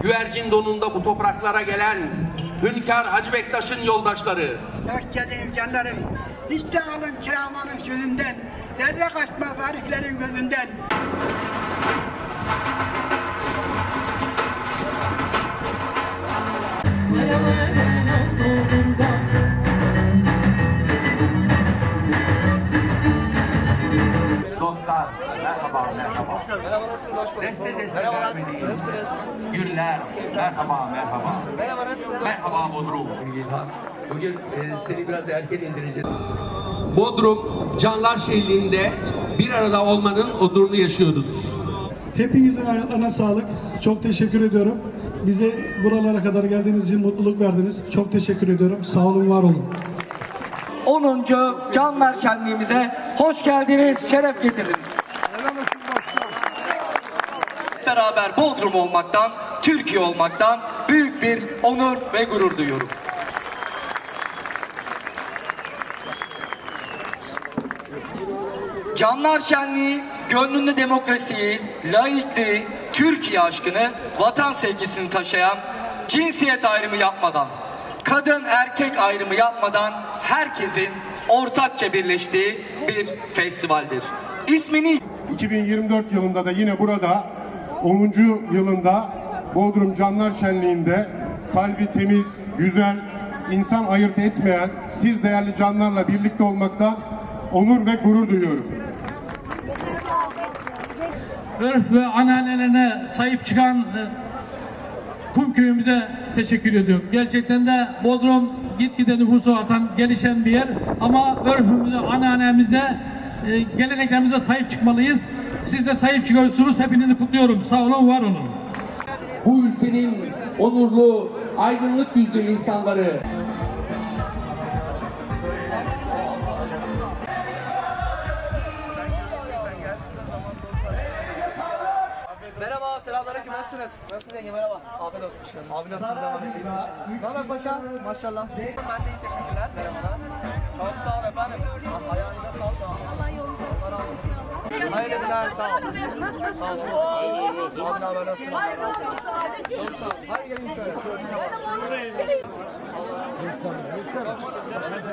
Güvercin donunda bu topraklara gelen Hünkar Hacı Bektaş'ın yoldaşları, Hoş canlarım. Hiç de alın kiramanın sözünden. Zerre kaçmaz ariflerin gözünden. Dostlar, merhaba, merhaba. Merhaba nasılsınız? Hoş bulduk. Deste deste Merhabalar. vermeliyiz. Nasılsınız? Güller, merhaba, merhaba. Merhaba nasılsınız? Merhaba Bodrum. Bugün e, seni biraz erken indireceğiz. Bodrum Canlar Şenliği'nde bir arada olmanın onurunu yaşıyoruz. Hepinizin ayaklarına sağlık. Çok teşekkür ediyorum. Bize buralara kadar geldiğiniz için mutluluk verdiniz. Çok teşekkür ediyorum. Sağ olun, var olun. 10. Canlar Şenliğimize hoş geldiniz, şeref getirdiniz. Beraber Bodrum olmaktan, Türkiye olmaktan büyük bir onur ve gurur duyuyorum. Canlar Şenliği, gönlünde demokrasiyi, laikliği, Türkiye aşkını, vatan sevgisini taşıyan, cinsiyet ayrımı yapmadan, kadın erkek ayrımı yapmadan herkesin ortakça birleştiği bir festivaldir. İsmini 2024 yılında da yine burada 10. yılında Bodrum Canlar Şenliği'nde kalbi temiz, güzel, insan ayırt etmeyen siz değerli canlarla birlikte olmaktan onur ve gurur duyuyorum. örf ve ananelerine sahip çıkan kum köyümüze teşekkür ediyorum. Gerçekten de Bodrum gitgide nüfusu artan, gelişen bir yer ama örfümüze, anneannemize, e, geleneklerimize sahip çıkmalıyız. Siz de sahip çıkıyorsunuz. Hepinizi kutluyorum. Sağ olun, var olun. Bu ülkenin onurlu, aydınlık yüzlü insanları Merhaba, selamünaleyküm. Nasılsınız? Nasılsınız yenge? Merhaba. Afiyet olsun. Abi nasılsınız? Devam edin. İyisiniz. Ne haber paşa? Maşallah. Ben de iyi teşekkürler. Merhabalar. Çok sağ olun efendim. Ayağınıza sağlık. Allah yolunuzu açık. Hayırlı günler. Sağ ol. Sağ ol. Abi ne haber? Nasılsın? Çok sağ ol. Hadi gelin şöyle. Şimdi